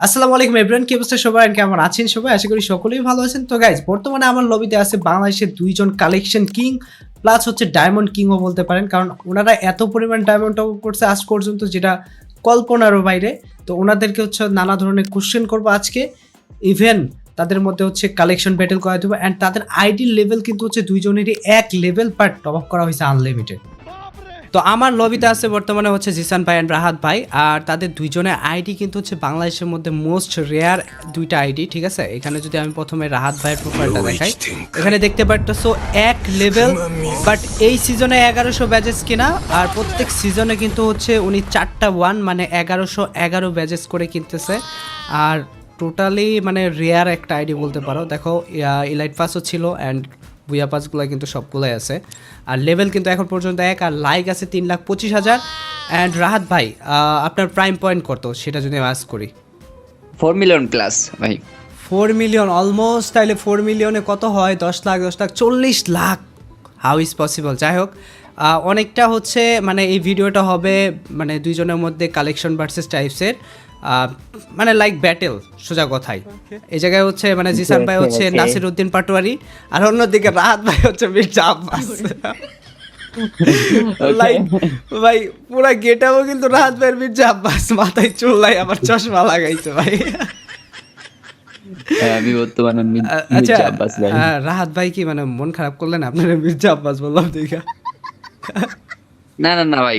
আসসালামু আলাইকুম এভরিওয়ান কি অবস্থা সবাই? কেমন আছেন সবাই? আশা করি সকলেই ভালো আছেন। তো গাইজ বর্তমানে আমার লবিতে আছে বাংলাদেশের দুইজন কালেকশন কিং প্লাস হচ্ছে ডায়মন্ড কিংও বলতে পারেন। কারণ ওনারা এত পরিমাণ ডায়মন্ড টপ করছে আজ পর্যন্ত, যেটা কল্পনারও বাইরে। তো ওনাদেরকে হচ্ছে নানা ধরনের কোশ্চেন করব আজকে। ইভেন তাদের মধ্যে হচ্ছে কালেকশন ব্যাটেল করা দেবো অ্যান্ড তাদের আইডি লেভেল কিন্তু হচ্ছে দুইজনেরই এক লেভেল পার টপ আপ করা হয়েছে আনলিমিটেড তো আমার লবিতে আছে বর্তমানে হচ্ছে জিসান ভাই অ্যান্ড রাহাত ভাই আর তাদের দুইজনের আইডি কিন্তু হচ্ছে বাংলাদেশের মধ্যে মোস্ট রেয়ার দুইটা আইডি ঠিক আছে? এখানে যদি আমি প্রথমে রাহাত ভাইয়ের প্রোফাইলটা দেখাই। এখানে দেখতে পারতেছো এক লেভেল বাট এই সিজনে এগারোশো ব্যাজেস কিনা আর প্রত্যেক সিজনে কিন্তু হচ্ছে উনি চারটা ওয়ান মানে এগারোশো এগারো ব্যাজেস করে কিনতেছে। আর টোটালি মানে রেয়ার একটা আইডি বলতে পারো। দেখো ইলাইট পাসও ছিল অ্যান্ড বুয়া পাসগুলো কিন্তু সবগুলোই আছে। আর লেভেল কিন্তু এখন পর্যন্ত এক আর লাইক আছে তিন লাখ পঁচিশ হাজার। অ্যান্ড রাহাত ভাই আপনার প্রাইম পয়েন্ট কত? সেটা যদি আমি করি। ফোর মিলিয়ন প্লাস ভাই। ফোর মিলিয়ন অলমোস্ট তাইলে ফোর মিলিয়নে কত হয়? দশ লাখ দশ লাখ চল্লিশ লাখ। হাউ ইজ পসিবল যাই হোক অনেকটা হচ্ছে মানে এই ভিডিওটা হবে মানে দুইজনের মধ্যে কালেকশন ভার্সেস টাইপসের মানে লাইক ব্যাটেল সোজা কথাই। এই জায়গায় হচ্ছে মানে জিসান ভাই হচ্ছে নাসির উদ্দিন পাটোয়ারি আর অন্যদিকে রাহাত ভাই হচ্ছে মির্জা আব্বাস লাইক ভাই পুরা গেটাও কিন্তু রাহাত ভাইয়ের মির্জা আব্বাস মাথায় চুল্লাই আবার চশমা লাগাইছে ভাই। হ্যাঁ, আমি বর্তমানে মি- আচ্ছা মির্জা আব্বাস রাহাত ভাই কি মানে মন খারাপ করলেন আপনার মির্জা আব্বাস বললাম দেখা। না না না ভাই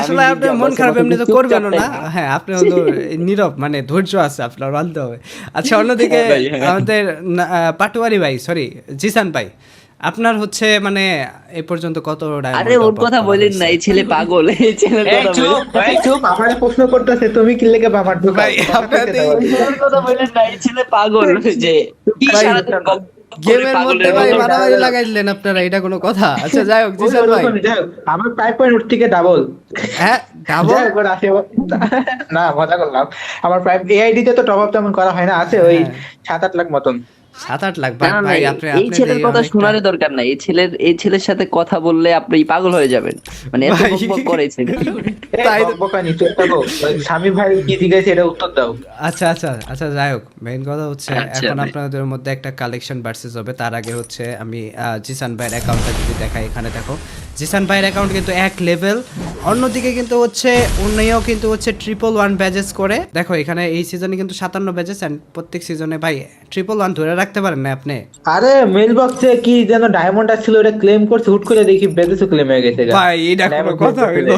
আসলে আপনার মন খারাপ এমনি তো করবেন না। হ্যাঁ আপনি হলো নীরব মানে ধৈর্য আছে আপনার মানতে হবে। আচ্ছা অন্যদিকে হ্যাঁ হ্যাঁ। আমাদের পাটোয়ারি ভাই সরি জিসান ভাই আপনার হচ্ছে মানে এ পর্যন্ত কত আরে ওর কথা বলেন না এই ছেলে পাগল এই চুপ আমারে প্রশ্ন করতেছে তুমি কি লেগে বাবার ছেলের কথা বলেন না এই ছেলে পাগল যে কি সারাদিন গেমের মধ্যে ভাই মারামারি লাগাই দিলেন আপনারা এটা কোনো কথা? আচ্ছা যাই হোক জিসান ভাই। আমার প্রায় পয়েন্ট উঠ থেকে ডাবল হ্যাঁ ডাবল না মজা করলাম। আমার প্রায় এআইডি তে তো টপ আপ তেমন করা হয় না আছে ওই হ্যাঁ। সাত আট লাখ মতন। সাত আট লাখ ভাই এই- আপনি এই ছেলের কথা শোনার দরকার নাই। এই ছেলের এই ছেলের সাথে কথা বললে আপনি পাগল হয়ে যাবেন। মানে এত বকবক করে ছেলে। তাই বকানি চুপ স্বামী ভাই কি জিজ্ঞাসা এটা উত্তর দাও। আচ্ছা আচ্ছা আচ্ছা যাই হোক। মেইন কথা হচ্ছে আচ্ছা, এখন আপনাদের মধ্যে একটা কালেকশন ভার্সেস হবে। তার আগে হচ্ছে আমি জিসান ভাইয়ের অ্যাকাউন্টটা যদি দেখাই এখানে দেখো। জিসান ভাইয়ের অ্যাকাউন্ট কিন্তু এক লেভেল অন্যদিকে কিন্তু হচ্ছে উনিও কিন্তু হচ্ছে ট্রিপল ওয়ান ব্যাজেস করে। দেখো এখানে এই সিজনে কিন্তু সাতান্ন ব্যাজেস অ্যান্ড প্রত্যেক সিজনে ভাই ট্রিপল ওয়ান ধরে রাখতে পারেন না আপনি। আরে মেল বক্সে কি যেন ডায়মন্ড আসছিল ওটা ক্লেম করছে হুট করে দেখি ব্যাজেসও ক্লেম হয়ে গেছে ভাই এটা কোনো কথা হইল।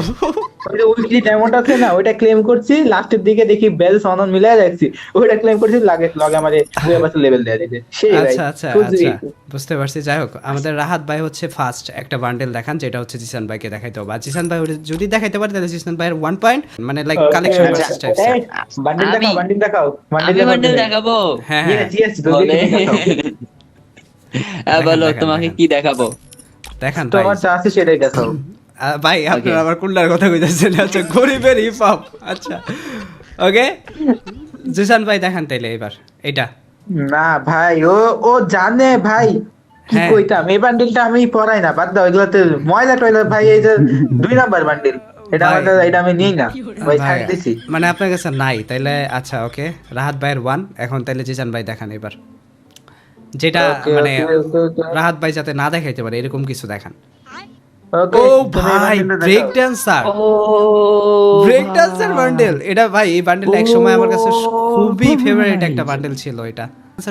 উইকলি ডায়মন্ড আছে না ওইটা ক্লেম করছি লাস্টের দিকে দেখি বেল সনন মিলাই যাচ্ছি। ওইটা ক্লেম করছি লাগে লগে আমাদের দুই বছর লেভেল দেয়া দিতে সেই আচ্ছা আচ্ছা আচ্ছা বুঝতে পারছি। যাই হোক আমাদের রাহাত ভাই হচ্ছে ফার্স্ট একটা বান্ডেল দেখান যেটা হচ্ছে জিসান ভাইকে দেখাইতে হবে। জিসান ভাই যদি দেখাইতে পারে তাহলে জিসান ভাইয়ের ওয়ান পয়েন্ট মানে লাইক কালেকশন ভার্সেস এই, দেখাও বান্ডিল দেখাও বান্ডেল দেখাবো। হ্যাঁ হ্যাঁ। Yes, বলে। হ্যাঁ বলো তোমাকে কি দেখাবো? দেখান তোমার যা আছে সেটাই দেখাও। ভাই আপনার. আবার কুল্লার কথা কইতাছেন। আচ্ছা গরিবের হিপ হপ আচ্ছা ওকে জিসান ভাই দেখান তাইলে এবার এটা না ভাই ও ও জানে ভাই কি হ্যাঁ। কইতাম? এই বান্ডিলটা আমি পড়াই না বাদ দাও এগুলাতে ময়লা টয়লা ভাই এই যে দুই নাম্বার বান্ডিল এটা আমাদের এটা আমি নিই না। ভাই ভাই, দিছি। মানে আপনার কাছে নাই তাইলে আচ্ছা ওকে রাহাত ভাইয়ের ওয়ান এখন তাইলে জিসান ভাই দেখান এবার। যেটা মানে. রাহাত ভাই যাতে না দেখাইতে পারে এরকম কিছু দেখান। ও ভাই ব্রেক ড্যান্সার ও ব্রেক ড্যান্সার বান্ডেল এটা ভাই এই বান্ডেল এক সময় আমার কাছে খুবই ফেভারিট একটা বান্ডেল ছিল এটা।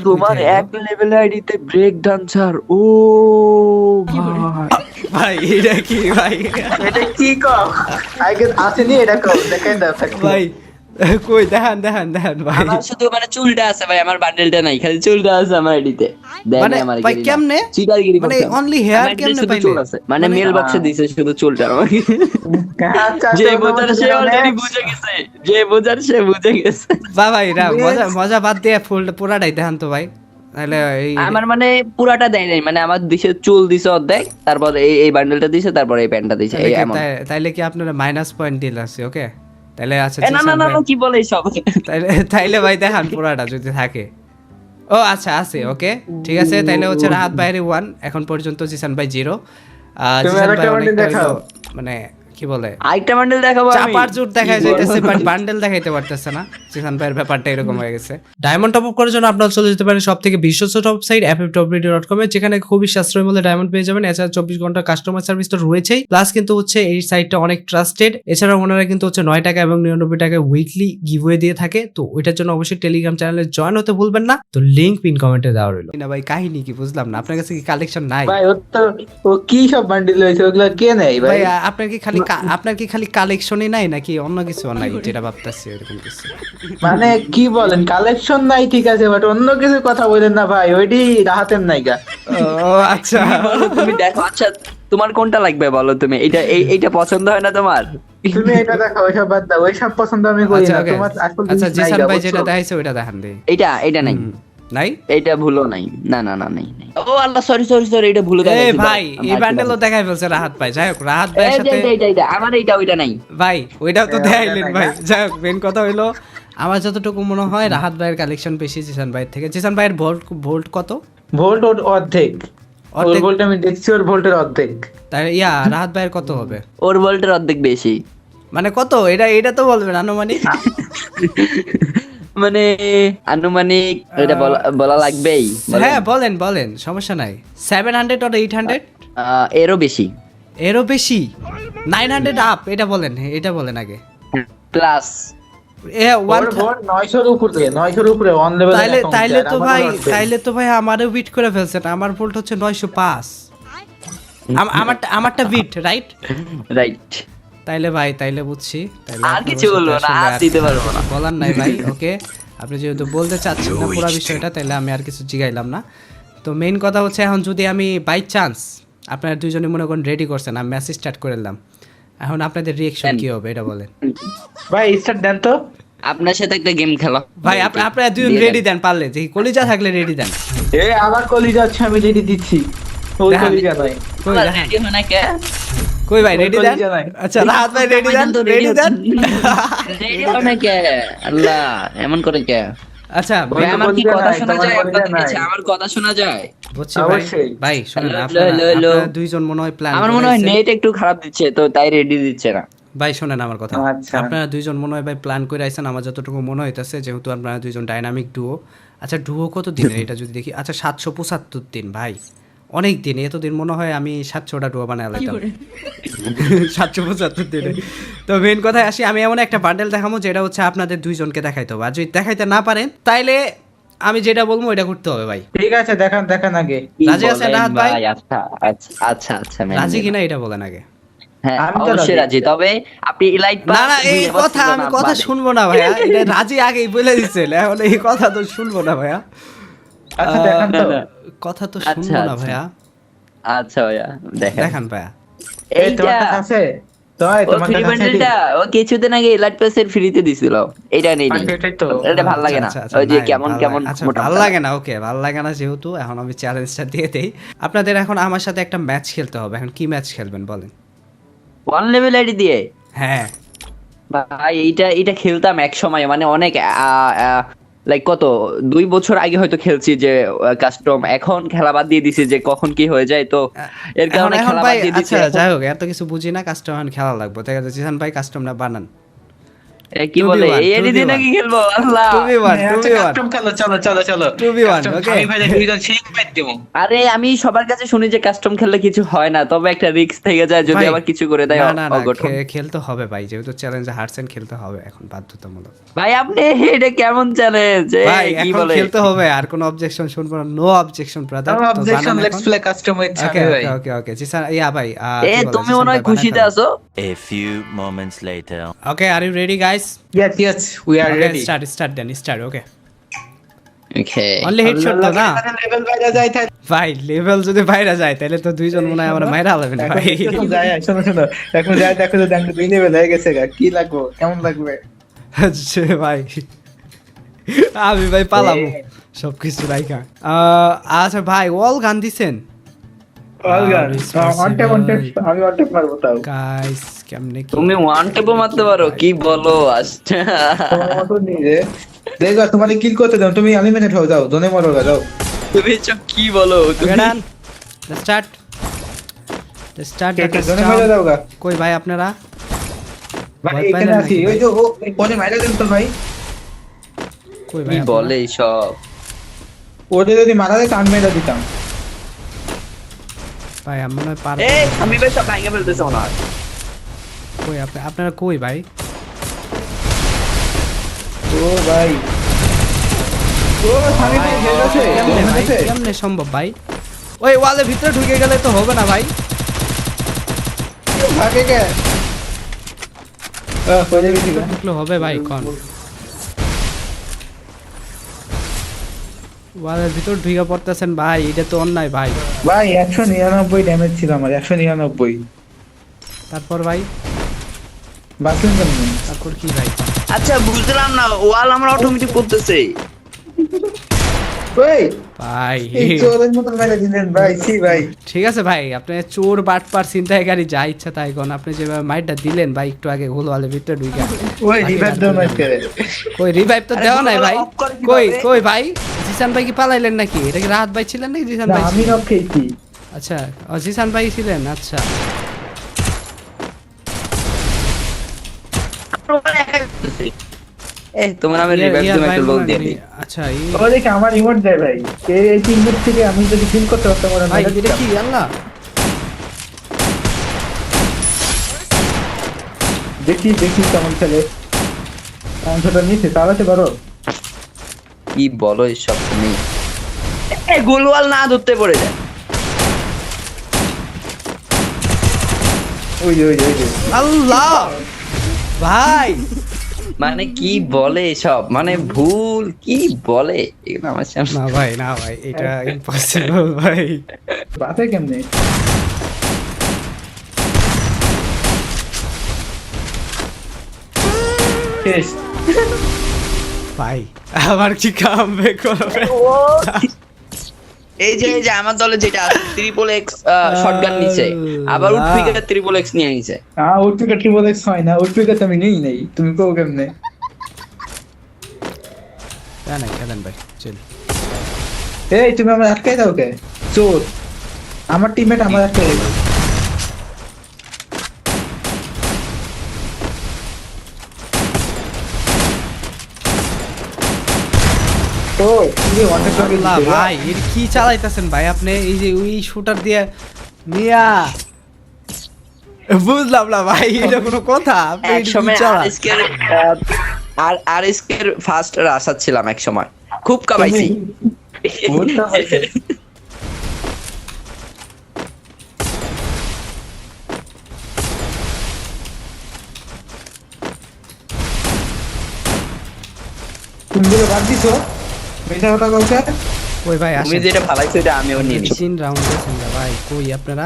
তোমার এক লেভেল আইডিতে ব্রেক ডান্সার ও ভাই। ভাই এটা কি ভাই? এটা কি কও আগে আসেনি এটা কও দেখেন। ভাই কই দেখান দেখান দেখান ভাই। আমার শুধু মানে চুলটা আছে ভাই আমার বান্ডেলটা নাই খালি চুলটা আছে আমার আইডিতে মানে ভাই কেমনে? মানে অনলি হেয়ার কেমনে পাইলে? মানে মেল বক্সে দিছে শুধু চুলটা আমাকে আচ্ছা যে বোঝার সে অলরেডি বুঝে গেছে। যে বোঝার সে বুঝে গেছে। বা ভাই রা মজা মজা বাদ দিয়ে ফুল পুরাটাই দেখান তো ভাই। আমার মানে পুরাটা দেয় নাই মানে আমার দিছে চুল দিছে অর্ধেক তারপর এই এই বান্ডেলটা দিছে তারপর এই প্যান্টটা দিছে তাইলে কি- এমন তাইলে কি আপনারা মাইনাস পয়েন্ট দিল আছে ওকে তাইলে আচ্ছা না না না কি বলে সব? তাইলে তাইলে ভাই দেখান পুরাটা যদি থাকে। ও আচ্ছা আছে ওকে ঠিক আছে তাইলে হচ্ছে রাহাত বাইরে ওয়ান এখন পর্যন্ত জিসান ভাই জিরো জিসান ভাই মানে কি বলে? আরেকটা বান্ডেল দেখাবো চাপার জোর দেখা যাইতেছে বাট বান্ডেল দেখাইতে পারতেছে না। জিসান ভাইয়ের ব্যাপারটা এরকম হয়ে গেছে। ডায়মন্ড টপ আপ করার জন্য আপনারা চলে যেতে পারেন সব থেকে বিশ্বস্ত top site app top dot কমে যেখানে খুবই সাশ্রয়ী মূল্যে ডায়মন্ড পেয়ে যাবেন। এছাড়া চব্বিশ ঘণ্টা কাস্টমার সার্ভিস তো রয়েছেই। প্লাস কিন্তু হচ্ছে এই সাইটটা অনেক ট্রাস্টেড এছাড়া ওনারা কিন্তু হচ্ছে নয় টাকা এবং নিরানব্বই টাকা উইকলি গিভওয়ে দিয়ে থাকে। তো ওইটার জন্য অবশ্যই টেলিগ্রাম চ্যানেলে জয়েন হতে ভুলবেন না। তো লিঙ্ক পিন কমেন্টে দেওয়া রইল। না ভাই কাহিনী কি বুঝলাম না। আপনার কাছে কি কালেকশন নাই? ভাই ওর তো ও কি সব বান্ডিল হয়েছে ওগুলো কে নেই ভাই? ভাই আপনার কি খালি আপনার কি খালি কালেকশনই নাই নাকি অন্য কিছু নাই যেটা ভাবতেছি এরকম কিছু? মানে কি বলেন কালেকশন নাই ঠিক আছে বাট অন্য কিছু কথা বলেন না ভাই ওইটি রাহাতের নাইকা ও আচ্ছা। তুমি দেখো আচ্ছা তোমার কোনটা লাগবে বলো তুমি? এটা এই- এইটা পছন্দ হয় না তোমার? তুমি এটা দেখো ওইসব বাদ দাও ওইসব পছন্দ আমি করি আচ্ছা না তোমার আসল আচ্ছা জিসান ভাই? যেটা দেখাইছে ওইটা দেখান দেই এটা এটা নাই। নাই? এইটা ভুলো নাই না না না নাই। ও আল্লাহ সরি সরি সরি এটা ভুলে ভাই এই আমার ব্যান্ডেলও দেখাই ফেলছে রাহাত ভাই যাই হোক রাহাত যে সাথে এইটা, আমার এইটা ওইটা নাই। ভাই ওইটাও তো হ্যাঁ, দেখাইলেন ভাই যাই হোক মেন কথা হইল আমার যতটুকু মনে হয় রাহাত ভাইয়ের কালেকশন বেশি জিসান ভাইয়ের থেকে। জিসান ভাইয়ের ভোল্ট ভোল্ট কত? ভোল্ট ওর অর্ধেক। ওর ভোল্ট আমি দেখছি ওর ভোল্টের অর্ধেক। তাই ইয়া রাহাত ভাইয়ের কত হবে? ওর ভোল্টের অর্ধেক বেশি। মানে কত? এটা এটা তো বলবেন আনুমানিক? মানে আনুমানিক এটা বলা বলা লাগবেই হ্যাঁ বলেন বলেন সমস্যা নাই। Seven hundred or eight hundred এরও বেশি। এরও বেশি? নাইন হান্ড্রেড আপ এটা বলেন এটা বলেন আগে। প্লাস এ ওয়ান ওর ভোল্ট নয়শোর উপরে নয়শোর উপরে অন লেভেল তাইলে তাইলে তো ভাই তাইলে তো ভাই আমারও বিট করে ফেলছেন আমার ভোল্ট হচ্ছে নয়শো পাঁচ। আমারটা আমারটা বিট রাইট রাইট তাইলে ভাই তাইলে বুঝছি আর কিছু বলব না, আর দিতে পারব না। বলার নাই ভাই ওকে আপনি যেহেতু বলতে চাচ্ছেন না পুরো বিষয়টা তাইলে আমি আর কিছু জিগাইলাম না। তো মেইন কথা হচ্ছে এখন যদি আমি বাই চান্স আপনারা দুইজনে মনে করেন রেডি করছেন আমি মেসেজ স্টার্ট করে দিলাম। এখন আপনাদের রিয়েকশন কি হবে এটা বলেন। ভাই স্টার্ট দেন তো। আপনার সাথে একটা গেম খেলা। ভাই আপ- আপনারা দুজন রেডি দেন। পারলে। যে কলিজা থাকলে রেডি দেন। এ আমার কলিজা আছে আমি রেডি দিচ্ছি। ওই কলিজা নয় কই দেন। হয় না কে? কই ভাই রেডি দেন? আচ্ছা রাহাত ভাই রেডি দেন? রেডি দেন? হয় না কে? আল্লাহ এমন করে কে? আচ্ছা ভাই, আমার কি কথা শোনা যায়। আমার কথা শোনা যায়? বুঝছি ভাই। ভাই শুনুন আপনারা দুইজন মনে হয় প্ল্যান আমার মনে হয় নেট একটু খারাপ দিচ্ছে তো তাই রেডি দিচ্ছে না। ভাই শোনেন আমার কথা। আচ্ছা। আপনারা দুইজন মনে হয় ভাই প্ল্যান করে আইছেন আমার যতটুকু মনে হইতেছে যেহেতু আপনারা দুইজন ডাইনামিক ডুও আচ্ছা ডুও কত দিনের এটা যদি দেখি। আচ্ছা সাতশো পঁচাত্তর দিন ভাই। অনেক দিন এতদিন মনে হয় আমি সাতশোটা ডুয়ো বানায় লাইতাম সাতশো পঁচাত্তর দিনে। তো মেন কথায় আসি আমি এমন একটা বান্ডেল দেখাবো যেটা হচ্ছে আপনাদের দুইজনকে দেখাইতে হবে। আর যদি দেখাইতে না পারেন তাইলে আমি যেটা বলব ওইটা করতে হবে ভাই। ঠিক আছে দেখান দেখান আগে। রাজি আছেন বলেন রাহাত ভাই? আচ্ছা আচ্ছা আচ্ছা আচ্ছা মেনে রাজি কিনা এটা বলেন আগে। হ্যাঁ আমি তো রাজি। তবে আপনি ইলাইট না না এই কথা আমি কথা শুনব না ভাইয়া এটা রাজি আগেই বলে দিচ্ছেন এখন এই কথা তো শুনব না ভাইয়া। আচ্ছা দেখান তো। কথা তো আচ্ছা, শুনব না আচ্ছা। ভাইয়া। আচ্ছা ভাইয়া দেখেন। দেখান ভাইয়া। এই তোমার কাছে আছে? কিছুদিন আগে ফ্রিতে দিছিল। এটা নেই নেই। এটা ভালো লাগে না। আচ্ছা, ওই যে কেমন কেমন মোটা ভালো লাগে না ওকে ভালো লাগে না যেহেতু এখন আমি চ্যালেঞ্জটা দিয়ে দেই। আপনাদের এখন আমার সাথে একটা ম্যাচ খেলতে হবে। এখন কি ম্যাচ খেলবেন বলেন? ওয়ান লেভেল আইডি দিয়ে? হ্যাঁ। ভাই এইটা এটা খেলতাম এক সময় মানে অনেক লাইক কত? দুই বছর আগে হয়তো খেলছি যে কাস্টম এখন খেলা বাদ দিয়ে দিছি যে কখন কি হয়ে যায় তো এর কারণে খেলা বাদ দিয়ে দিছি আচ্ছা যাই হোক এত কিছু বুঝি না কাস্টম এখন খেলা লাগবে। তাই জিহান ভাই কাস্টমটা বানান। কি 2v1, বলে? এই দিয়ে নাকি খেলব? আল্লাহ। টু বি ওয়ান টু আচ্ছা ওয়ান কাস্টম খেলো চলো চলো চলো। 2v1, Custom, okay? আমি ভাই দুইজন সেই ফাইট দেবো। আরে আমি সবার কাছে শুনি যে কাস্টম খেললে কিছু হয় না তবে একটা রিস্ক থেকে যায় যদি আবার কিছু করে দেয় না না না অঘটন। খেলতে হবে ভাই যেহেতু চ্যালেঞ্জে হারছেন খেলতে হবে এখন বাধ্যতামূলক। ভাই আপনি এটা কেমন চ্যালেঞ্জ ভাই কি এখন বলে? খেলতে হবে আর কোনো অবজেকশন শুনব না no objection brother no objection let's play custom with ভাই। ওকে ওকে ওকে জি স্যার ইয়া ভাই এ তুমি মনে হয় খুশিতে আছো? A few moments later. Fellow. Okay are you ready guys yes we are ready start start then start okay okay only headshot দাও না? Level বাইরে যায় তাই ভাই লেভেল যদি বাইরে যায় তাহলে তো দুইজন মনে হয় আমরা মাইরা হলাবেন ভাই। এখন যায় শোনো শোনো। এখন যায় দেখো যে দাঙ্গ দুই লেভেল হয়ে গেছে গা। কি লাগবে? কেমন লাগবে? আচ্ছা ভাই। আমি ভাই পালামো সবকিছু রাইখা। আহ, আচ্ছা ভাই ওয়াল গান দিছেন? তুমি ওয়ান টেপও মারতে পারো কি বলো আচ্ছা তোমার মতো নিজে দেখো তোমার কিল করতে দাও তুমি আনলিমিটেড হয়ে যাও দোনে মরো যাও। তুমি সব কি বলো? তুমি স্টার্ট স্টার্ট কে কে দোনে মরো যাও কই ভাই আপনারা? ভাই এখানে আছি। ওই যে ও ওই মাইরা দেন তো ভাই। কই কি ভাই বলে সব ওটা যদি মারা যায় কান মেরে দিতাম। ভাই আমি মনে হয় পার এই আমি ভাই সব ভাঙে ফেলতেছে মনে হয়। কই আপনি আপনারা কই ভাই? ও ভাই। ও স্বামী ভাই হেড আছে কেমনে ভাই? আছে কেমনে সম্ভব ভাই? ওই ওয়ালের ভিতরে ঢুকে গেলে তো হবে না ভাই। ভাগে তুই? ঢুকলে হবে ভাই কোন ওয়ালের ভিতর ঢুকে পড়তেছেন ভাই এটা তো অন্যায় ভাই। ভাই একশো নিরানব্বই ড্যামেজ ছিল আমার একশো নিরানব্বই। তারপর ভাই? বাঁচলেন কেমন তারপর কি ভাই? আচ্ছা বুঝলাম না ওয়াল আমরা অটোমেটিক করতেছে ভাই। ঠিক আছে ভাই আপনি চোর বাটপার চিন্তায় গাড়ি যা ইচ্ছা তাই কোন আপনি যেভাবে মাইটটা দিলেন ভাই একটু আগে গোল ওয়ালের ভিতরে ঢুকে ওই রিভাইভ দাও না কই রিভাইভ তো দেওয়া নাই ভাই। কই কই ভাই জিসান ভাই কি পালাইলেন নাকি? এটা কি রাহাত ভাই ছিলেন নাকি জিসান না, ভাই? আমি ছিলেন? আচ্ছা ও জিসান ভাই ছিলেন আচ্ছা। এই তোমার আমি রিভাইভ একটু লোক দিয়ে দিই। আচ্ছা এই ও দেখে আমার রিমোট দেয় ভাই। এই এই তিন মিনিট থেকে আমি যদি ফিল করতে পারতাম ওরা ভাই এটা কি? আল্লাহ। দেখি দেখি কেমন ছেলে অংশটা নিচে চালাতে পারো কি বলো এসব তুমি? গোলওয়াল না ধরতে পড়ে যায়। ওই ওই ওই আল্লাহ! ভাই! মানে কি বলে সব মানে ভুল কি বলে? এগুলো আমার সামনে না ভাই না ভাই এটা ইম্পসিবল ভাই। বাসে কেমনে? ভাই আবার কি কাম করবে এই যে এই যে আমার দলে যেটা আছে ট্রিপল এক্স শটগান নিছে আবার উট উঠপিকে ট্রিপল এক্স নিয়ে নিছে হ্যাঁ উট পিকে ট্রিপল এক্স হয় না উট পিকে তো আমি নেই নাই তুমি কো কেমনে? না না খেলেন ভাই চল। এই তুমি আমার আটকাই দাও কে? চোর। আমার টিমমেট আমার আটকাই দাও ও তুমি ওয়ান্টেড করে আল্লাহ ভাই? এর কি চালাইতেছেন ভাই আপনি? এই যে ওই শুটার দিয়ে মিয়া। বুঝলাম না ভাই এটা কোনো কথা? আরএসকে আর আরএসকে ফার্স্ট রাশাদ ছিলাম এক সময়। খুব ভুলটা তুমি বাদ দিছো? মিথ্যা কথা বলছে ওই ভাই তুমি আসেন। যেটা ভালাইছো এটা আমিও নিয়ে নিছি তিন রাউন্ড গেছেন গা ভাই কই আপনারা?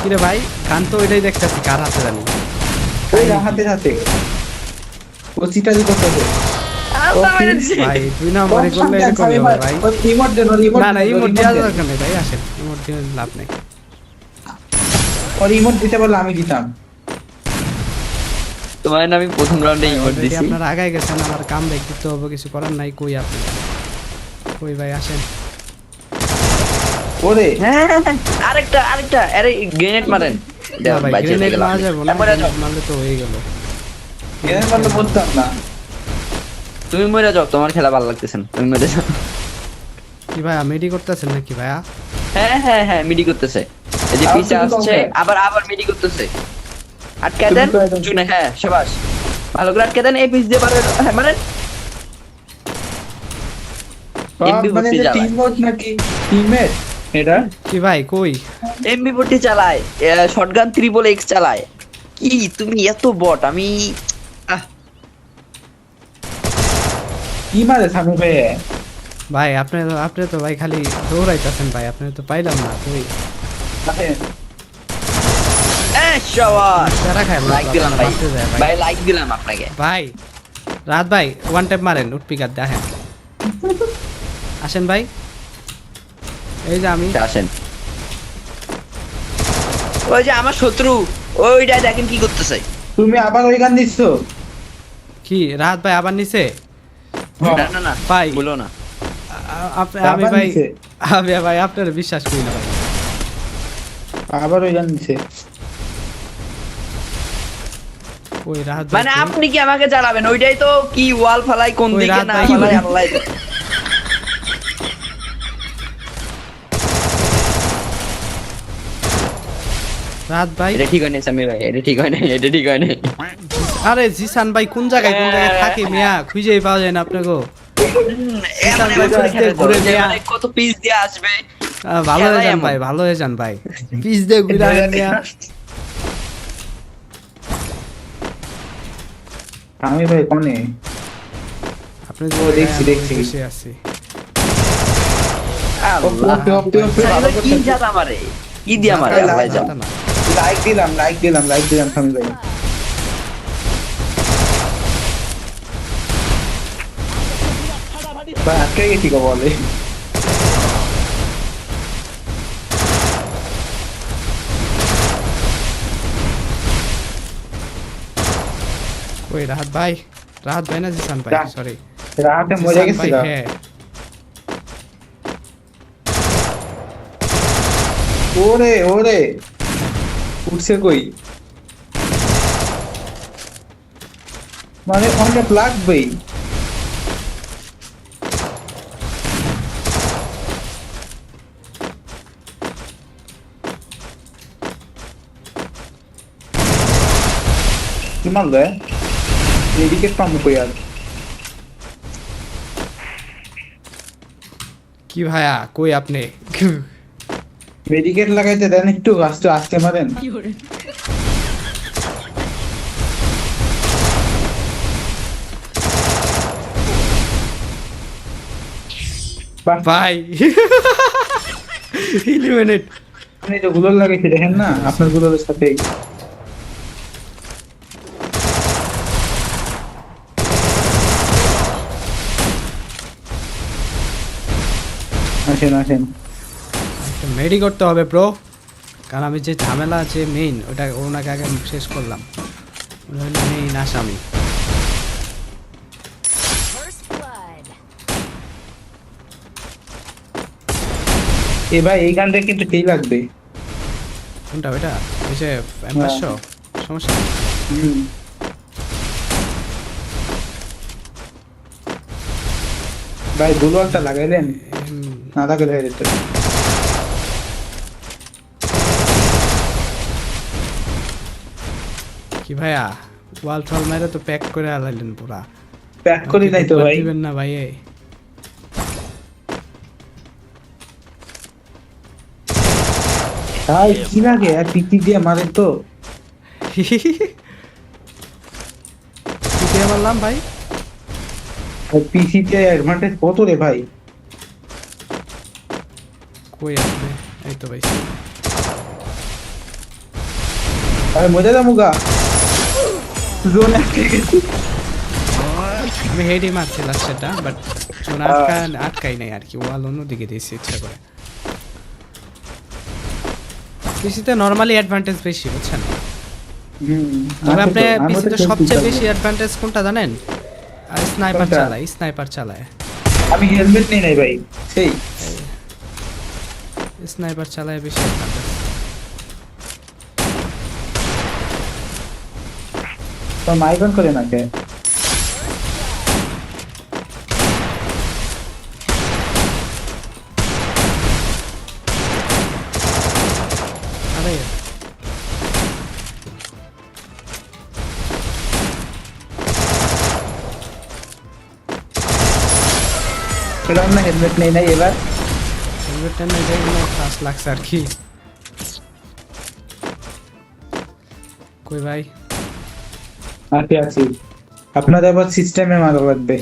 কিরে ভাই গান তো ওইটাই দেখতেছি কার হাতে জানি? ওই হাতে হাতে। ও করতেছে ভাই দুই নম্বরে করলে এরকমই হবে ভাই। না না ইমোট দেওয়ার দরকার নেই ভাই আসেন। ইমোট দিয়ে লাভ নেই। ও রিমোট দিতে পারলে আমি দিতাম। তোমার আমি প্রথম রাউন্ডে ইমোট দিছি। আপনারা আগায় গেছেন আমার কাম ব্যাক দিতে হবে কিছু করার নাই কই আপনি? কই ভাই আসেন। ওরে! হ্যাঁ আরেকটা আরেকটা আরে গ্রেনেড মারেন। ভাই গ্রেনেড মারা যাব না মরে যাও। grenade মারলে তো হয়ে গেল। এর বলতাম না। তুমি মরে যাও তোমার খেলা ভালো লাগতেছে না তুমি মরে যাও। কি ভাই মেডি করতেছেন নাকি ভাইয়া? হ্যাঁ হ্যাঁ হ্যাঁ মিডি করতেছে। এই যে পিছে আসছে আবার আবার মিডি করতেছে। আটকে দেন জুনে হ্যাঁ শাবাশ ভালো করে আটকে দেন এই পিছ দিয়ে পারেন হ্যাঁ মানে কি ভাই কই? এমবি ফোরটি চালায় শটগান ত্রিপল এক্স চালায়। কি তুমি এত বট আমি আহ, কি মারে সামু ভাই? ভাই আপনি তো আপনি তো ভাই খালি দৌড়াইতেছেন ভাই আপনি তো পাইলাম না কই? এ, শাবাশ যারা খায় লাইক দিলাম ভাই বাঁচতে যায় ভাই লাইক দিলাম আপনাকে ভাই রাত ভাই ওয়ান টাইম মারেন উঠ পিকার দেখেন আসেন ভাই এই যে আমি আসেন ওই যে আমার শত্রু। ওইটা দেখেন কি করতেছে। তুমি আবার ওই গান দিচ্ছ কি? রাত ভাই আবার নিচে না। না না ভাই। বলো না। আ- আপ- আমি আবার ভাই নিচে? আমি ভাই আপনার বিশ্বাস করি না ভাই। আবার ওই গান দিছে ওই রাহাত মানে আপনি কি আমাকে জ্বালাবেন? ওইটাই তো কি ওয়াল ফালাই কোন দিকে রাত না ভাই ফালাই আল্লাহ রাহাত ভাই। এটা ঠিক হয় নাই সামির ভাই এটা ঠিক হয় নাই এটা ঠিক হয় নাই আরে জিসান ভাই কোন জায়গায় কোন জায়গায় থাকে মিয়া? খুঁজেই পাওয়া যায় না আপনাকে দেয়া। মানে কত পিস দিয়ে আসবে? ভালো হয়ে যান ভাই ভালো হয়ে যান ভাই। পিস দিয়ে ঘুরে আসেন মিয়া আমি ভাই কোনে? আপনি ও, দেখছি, দেখছি। বসে আছি। দিয়ে। লাইক দিলাম লাইক দিলাম লাইক দিলাম স্বামী ভাই। গেছি বলে ওই রাহাত ভাই রাহাত ভাই না জিসান ভাই রাহাত। সরি রাতে মজা গেছি গা হ্যাঁ ওরে ওরে উঠছে কই মানে অনেক লাগবেই কি মারলো এ? এদিকে পাম্প কই আর কি ভাইয়া কই আপনি? মেডিকেট লাগাইতে দেন একটু আস্তে আস্তে মারেন। বাহ, ভাই। ইলিমিনেট আপনি তো গুলোর লাগাইতে দেখেন না আপনারগুলোর সাথেই আসেন আসেন। মেডি করতে হবে ব্রো কারণ আমি যে ঝামেলা আছে মেইন ওটা ওনাকে আগে শেষ করলাম। মেইন আসামি. এ ভাই এই গানটা কিন্তু সেই লাগবে? কোনটা ওইটা? ওই যে পাঁচশো সমস্যা? নেই। হুম। ভাই গুলোয়ালটা লাগাইলেন। হয়ে যেত কি ভাইয়া? ওয়াল টল মেরে তো প্যাক করে আলাইলেন পুরা। প্যাক করি নাই তো ভাই। দিবেন না ভাই ভাই কি লাগে? আর পিটি দিয়ে মারে তো। দিয়ে বললাম ভাই। পিসিতে অ্যাডভান্টেজ কত রে ভাই? কই আপনি এই তো ভাই আরে মজা দা মুগা জোন আটকে গেছি আমি হেডই মারছি লাস্টেরটা বাট চোন আটকা আটকাই নাই আর কি ওয়াল অন্যদিকে দিয়েছি ইচ্ছা করে পিসিতে নর্মালি অ্যাডভান্টেজ বেশি বুঝছেন? তবে আপনি পিসিতে সবচেয়ে বেশি অ্যাডভান্টেজ কোনটা জানেন? স্নাইপার? চালায় স্নাইপার চালায়। আমি হেলমেট নেই নাই ভাই। সেই। স্নাইপার চালায় বেশি অ্যাডভান্টেজ তো মাইকন করে না কে আরে এরকম না হেলমেট নেই নাই এবার হেলমেটটা না লাগছে আর কি কই ভাই আছি আছি। আপনাদের আবার সিস্টেমে মারা লাগবে।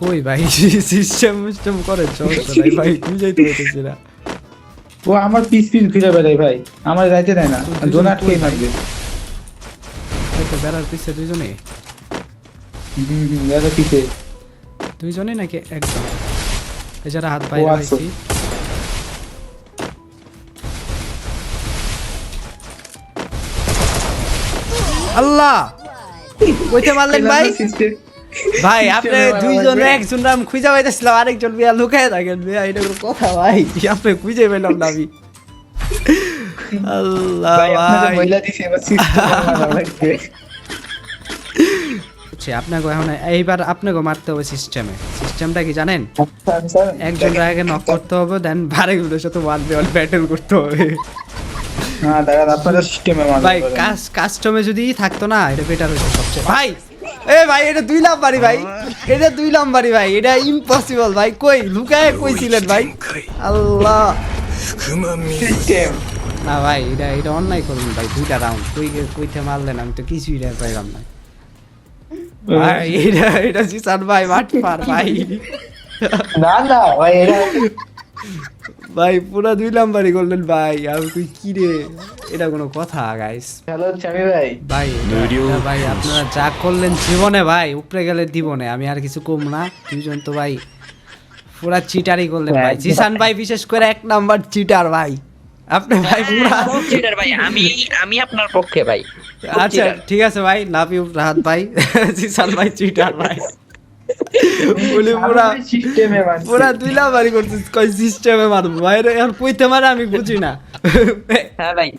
কই ভাই? সিস্টেম সিস্টেম করে চলছে ভাই বুঝাই তো পেতেছি না। ও আমার পিস পিস ঘুরে বেড়ায় ভাই আমার যাইতে দেয় না। দুজন জোন কই মারবে। তো বেড়ার পিছে দুইজনে হুম পিছে। দুইজনে নাকি একজন? যারা হাত বাইরে আচ্ছা। পাইছি। আল্লাহ! কইতে মারলেন ভাই? ভাই আপনি দুইজন একজন নাম খুঁজে পাইতেছিলাম আরেকজন বিয়া লুকায় থাকেন। বিয়া এটা কোনো কথা ভাই আপনি খুঁজে পেলাম না আমি। আল্লাহ ভাই হচ্ছে আপনাকে এখন এইবার আপনাকে মারতে হবে সিস্টেমে। সিস্টেমটা কি জানেন? আচ্ছা, একজন আগে নক করতে হবে দেন বারেগুলোর সাথে ওয়ান বি ওয়ান ব্যাটেল করতে হবে। হ্যাঁ দাদা আপনাদের সিস্টেমে ভাই কাজ কাস্টমে যদি থাকতো না এটা বেটার হতো সবচেয়ে। ভাই এ ভাই এটা দুই নাম্বারই ভাই। এটা দুই ভাই এটা ইম্পসিবল ভাই। কই লুকায় কইছিলেন ভাই? আল্লাহ। না ভাই এটা এটা অন্যায় করুন ভাই দুইটা রাউন্ড কই কইতে মারলেন আমি তো কিছুই পাইলাম না। ভাই এটা এটা জিসান ভাই মাঠ পার ভাই? না না ভাই এটা ভাই পুরা দুই নাম্বারই করলেন ভাই আমি তুই কি রে? এটা কোনো কথা গাইস হ্যালো চামি ভাই। ভাই ভাই আপনারা যা করলেন জীবনে ভাই উপরে গেলে দিবনে আমি আর কিছু কম না। দুইজন তো ভাই পুরা চিটারই করলেন ভাই। জিসান ভাই বিশেষ করে এক নাম্বার চিটার ভাই। আপনি ভাই পুরা ভাই। আমি আমি আপনার পক্ষে ভাই। আচ্ছা ঠিক আছে ভাই লাভ ইউ রাহাত ভাই। জিসান ভাই চিটার ভাই। বলি পুরা সিস্টেমে পুরা দুই নাম্বারই করছিস কই সিস্টেমে মারবো? ভাই রে, এখন কইতে মারে আমি বুঝি না। হ্যাঁ ভাই।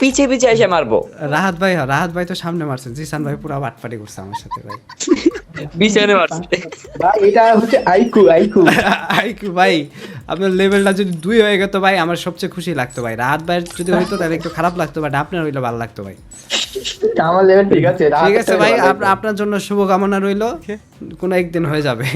পিছে পিছে এসে মারবো। রাহাত ভাই রাহাত ভাই তো সামনে মারছেন জিসান ভাই পুরা বাটপাটি করছে আমার সাথে ভাই। পিছনে মারছে। ভাই এটা হচ্ছে আইকু আইকু। আইকিউ ভাই আপনার লেভেলটা যদি দুই হয়ে গেত ভাই আমার সবচেয়ে খুশি লাগতো ভাই। রাত যদি হইতো তাহলে একটু খারাপ লাগতো বাট আপনার হইলে ভালো লাগতো ভাই। আমার লেভেল ঠিক আছে ঠিক আছে ভাই আপ- আপনার জন্য শুভকামনা রইল। কোনো একদিন হয়ে যাবে।